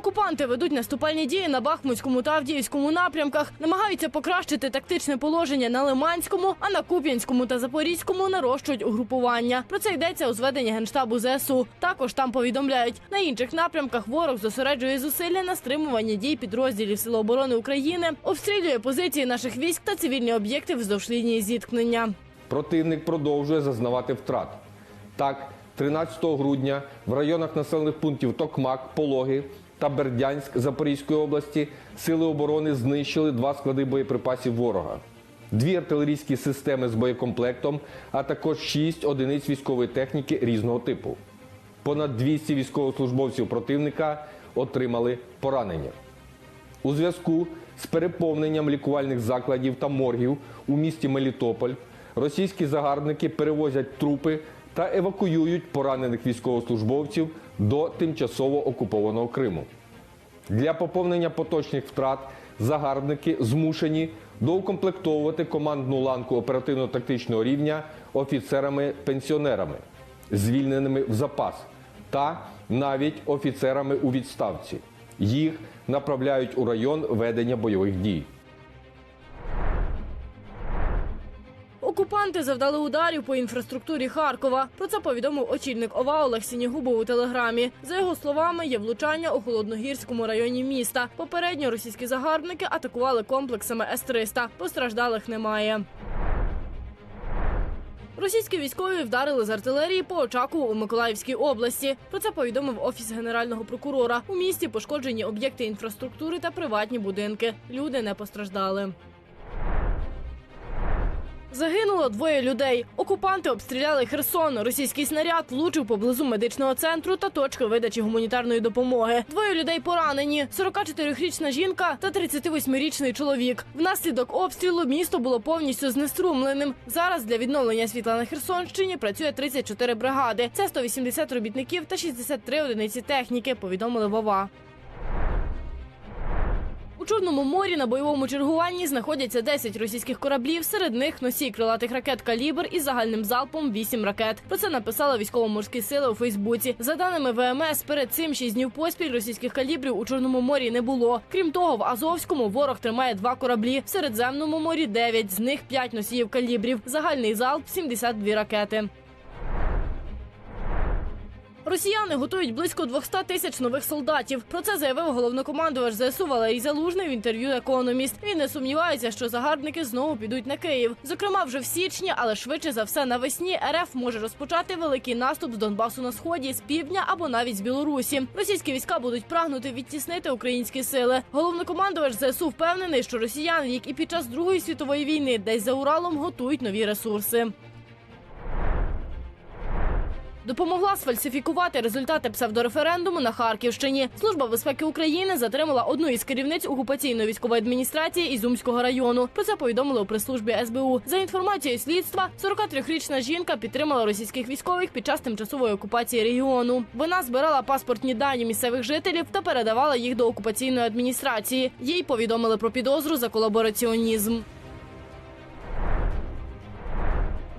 Окупанти ведуть наступальні дії на Бахмутському та Авдіївському напрямках, намагаються покращити тактичне положення на Лиманському, а на Куп'янському та Запорізькому нарощують угрупування. Про це йдеться у зведенні генштабу ЗСУ. Також там повідомляють, на інших напрямках ворог зосереджує зусилля на стримування дій підрозділів Сил оборони України, обстрілює позиції наших військ та цивільні об'єкти вздовж лінії зіткнення. Противник продовжує зазнавати втрат. Так, 13 грудня в районах населених пунктів Токмак, Пологи та Бердянськ Запорізької області сили оборони знищили два склади боєприпасів ворога, дві артилерійські системи з боєкомплектом, а також шість одиниць військової техніки різного типу. Понад 200 військовослужбовців противника отримали поранення. У зв'язку з переповненням лікувальних закладів та моргів у місті Мелітополь російські загарбники перевозять трупи та евакуюють поранених військовослужбовців до тимчасово окупованого Криму. Для поповнення поточних втрат загарбники змушені доукомплектовувати командну ланку оперативно-тактичного рівня офіцерами-пенсіонерами, звільненими в запас, та навіть офіцерами у відставці. Їх направляють у район ведення бойових дій. Окупанти завдали ударів по інфраструктурі Харкова. Про це повідомив очільник ОВА Олег Сінігубов у телеграмі. За його словами, є влучання у холодногірському районі міста. Попередньо російські загарбники атакували комплексами С-300. Постраждалих немає. Російські військові вдарили з артилерії по Очакову у Миколаївській області. Про це повідомив офіс генерального прокурора. У місті пошкоджені об'єкти інфраструктури та приватні будинки. Люди не постраждали. Загинуло двоє людей. Окупанти обстріляли Херсон. Російський снаряд влучив поблизу медичного центру та точки видачі гуманітарної допомоги. Двоє людей поранені: 44-річна жінка та 38-річний чоловік. Внаслідок обстрілу місто було повністю знеструмленим. Зараз для відновлення світла на Херсонщині працює 34 бригади. Це 180 робітників та 63 одиниці техніки. Повідомили Вова. Чорному морі на бойовому чергуванні знаходяться 10 російських кораблів. Серед них носій крилатих ракет калібр із загальним залпом 8 ракет. Про це написали військово-морські сили у Фейсбуці. За даними ВМС, перед цим 6 днів поспіль російських калібрів у Чорному морі не було. Крім того, в Азовському ворог тримає два кораблі. В Середземному морі 9, з них 5 носіїв калібрів. Загальний залп 72 ракети. Росіяни готують близько 200 тисяч нових солдатів. Про це заявив головнокомандувач ЗСУ Валерій Залужний в інтерв'ю Економіст. Він не сумнівається, що загарбники знову підуть на Київ. Зокрема, вже в січні, але швидше за все навесні РФ може розпочати великий наступ з Донбасу на сході, з півдня або навіть з Білорусі. Російські війська будуть прагнути відтіснити українські сили. Головнокомандувач ЗСУ впевнений, що росіяни, як і під час Другої світової війни, десь за Уралом готують нові ресурси. Допомогла сфальсифікувати результати псевдореферендуму на Харківщині. Служба безпеки України затримала одну із керівниць окупаційної військової адміністрації Ізюмського району. Про це повідомили у прес-службі СБУ. За інформацією слідства, 43-річна жінка підтримала російських військових під час тимчасової окупації регіону. Вона збирала паспортні дані місцевих жителів та передавала їх до окупаційної адміністрації. Їй повідомили про підозру за колабораціонізм.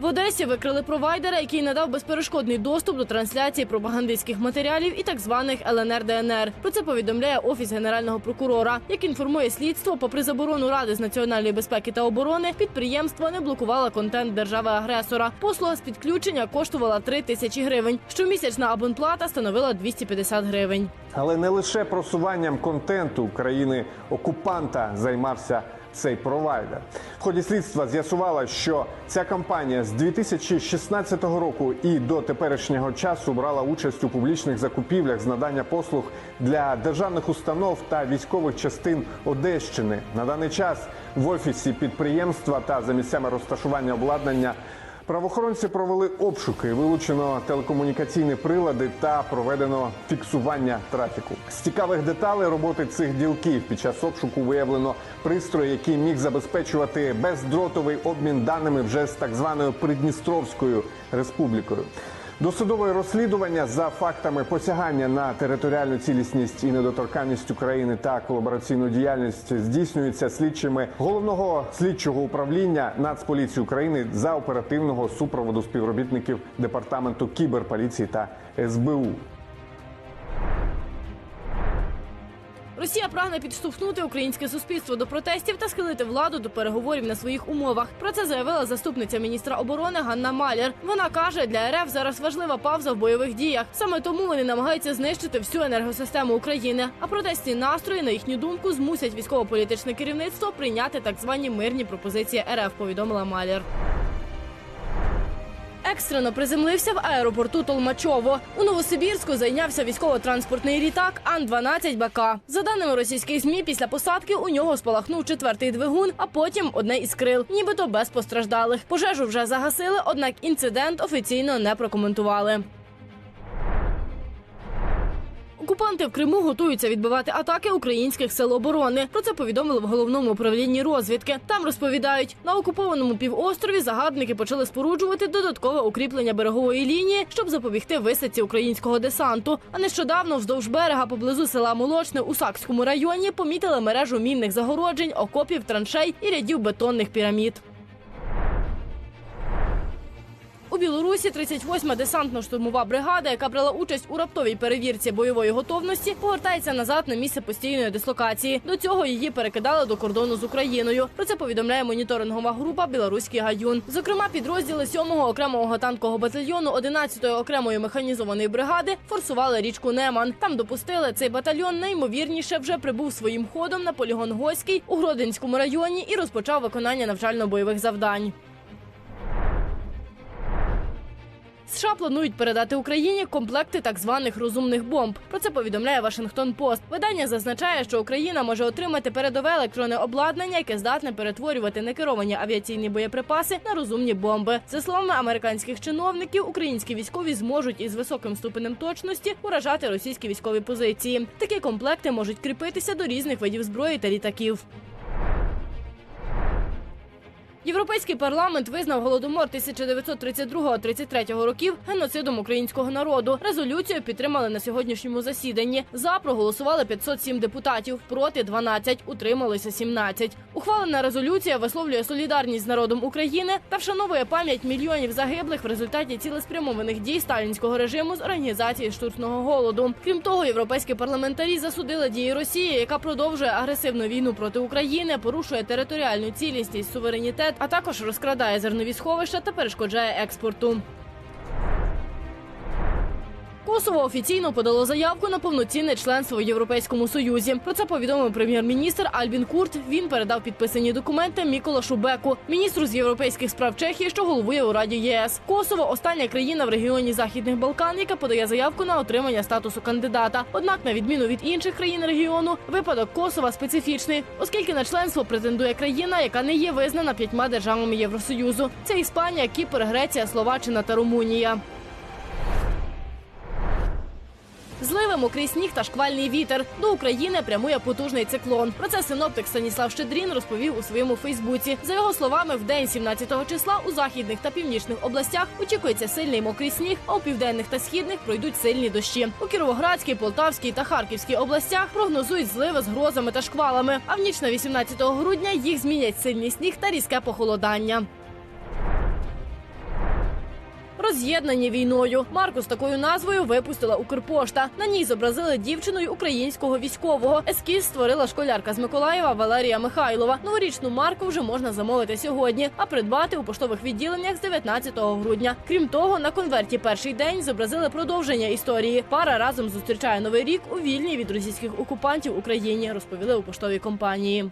В Одесі викрили провайдера, який надав безперешкодний доступ до трансляції пропагандистських матеріалів і так званих ЛНР ДНР. Про це повідомляє офіс генерального прокурора. Як інформує слідство, попри заборону ради з національної безпеки та оборони, підприємство не блокувало контент держави-агресора. Послуга з підключення коштувала 3 тисячі гривень. Щомісячна абонплата становила 250 гривень. Але не лише просуванням контенту країни окупанта займався цей провайдер. В ході слідства з'ясувала, що ця компанія з 2016 року і до теперішнього часу брала участь у публічних закупівлях з надання послуг для державних установ та військових частин Одещини. На даний час в офісі підприємства та за місцями розташування обладнання Правоохоронці провели обшуки, вилучено телекомунікаційні прилади та проведено фіксування трафіку. З цікавих деталей роботи цих ділків під час обшуку виявлено пристрої, який міг забезпечувати бездротовий обмін даними вже з так званою Придністровською республікою. Досудове розслідування за фактами посягання на територіальну цілісність і недоторканність України та колабораційну діяльність здійснюється слідчими головного слідчого управління Нацполіції України за оперативного супроводу співробітників департаменту кіберполіції та СБУ. Росія прагне підштовхнути українське суспільство до протестів та схилити владу до переговорів на своїх умовах. Про це заявила заступниця міністра оборони Ганна Маляр. Вона каже, для РФ зараз важлива пауза в бойових діях. Саме тому вони намагаються знищити всю енергосистему України. А протестні настрої, на їхню думку, змусять військово-політичне керівництво прийняти так звані мирні пропозиції РФ. Повідомила Маляр. Екстрено приземлився в аеропорту Толмачово. У Новосибірську зайнявся військово-транспортний літак Ан-12 БК. За даними російських змі, після посадки у нього спалахнув четвертий двигун, а потім одне із крил, нібито без постраждалих. Пожежу вже загасили, однак інцидент офіційно не прокоментували. Окупанти в Криму готуються відбивати атаки українських сил оборони. Про це повідомили в головному управлінні розвідки. Там розповідають, на окупованому півострові загарбники почали споруджувати додаткове укріплення берегової лінії, щоб запобігти висадці українського десанту. А нещодавно вздовж берега поблизу села Молочне у Сакському районі помітили мережу мінних загороджень, окопів, траншей і рядів бетонних пірамід. Білорусі 38-ма десантно-штурмова бригада, яка брала участь у раптовій перевірці бойової готовності, повертається назад на місце постійної дислокації. До цього її перекидали до кордону з Україною. Про це повідомляє моніторингова група Білоруський гаюн. Зокрема, підрозділи 7-го окремого танкового батальйону 11-ї окремої механізованої бригади форсували річку Неман. Там допустили цей батальйон найімовірніше вже прибув своїм ходом на полігон Госький у Гродинському районі і розпочав виконання навчально-бойових завдань. США планують передати Україні комплекти так званих розумних бомб. Про це повідомляє Вашингтон Пост. Видання зазначає, що Україна може отримати передове електронне обладнання, яке здатне перетворювати некеровані авіаційні боєприпаси на розумні бомби. За словами американських чиновників, українські військові зможуть із високим ступенем точності уражати російські військові позиції. Такі комплекти можуть кріпитися до різних видів зброї та літаків. Європейський парламент визнав голодомор 1932-33 років геноцидом українського народу. Резолюцію підтримали на сьогоднішньому засіданні. За проголосували 507 депутатів, проти 12, утрималися 17. Ухвалена резолюція висловлює солідарність з народом України та вшановує пам'ять мільйонів загиблих в результаті цілеспрямованих дій сталінського режиму з організації штучного голоду. Крім того, європейські парламентарі засудили дії Росії, яка продовжує агресивну війну проти України, порушує територіальну цілісність, суверенітет, а також розкрадає зернові сховища та перешкоджає експорту. Косово офіційно подало заявку на повноцінне членство в Європейському Союзі. Про це повідомив прем'єр-міністр Альбін Курт. Він передав підписані документи Мікола Шубеку, міністру з європейських справ Чехії, що головує у Раді ЄС. Косово остання країна в регіоні Західних Балкан, яка подає заявку на отримання статусу кандидата. Однак, на відміну від інших країн регіону, випадок Косова специфічний, оскільки на членство претендує країна, яка не є визнана п'ятьма державами Євросоюзу. Це Іспанія, Кіпр, Греція, Словаччина та Румунія. Зливи, мокрий сніг та шквальний вітер. До України прямує потужний циклон. Про це синоптик Станіслав Щедрін розповів у своєму Фейсбуці. За його словами, в день 17 числа у західних та північних областях очікується сильний мокрий сніг, а у південних та східних пройдуть сильні дощі. У Кіровоградській, Полтавській та Харківській областях прогнозують зливи з грозами та шквалами. А в ніч на 18 грудня їх змінять сильний сніг та різке похолодання. Роз'єднані війною. Марку з такою назвою випустила Укрпошта. На ній зобразили дівчину й українського військового. Ескіз створила школярка з Миколаєва Валерія Михайлова. Новорічну марку вже можна замовити сьогодні, а придбати у поштових відділеннях з 19 грудня. Крім того, на конверті перший день зобразили продовження історії. Пара разом зустрічає новий рік у вільній від російських окупантів Україні. Розповіли у поштовій компанії.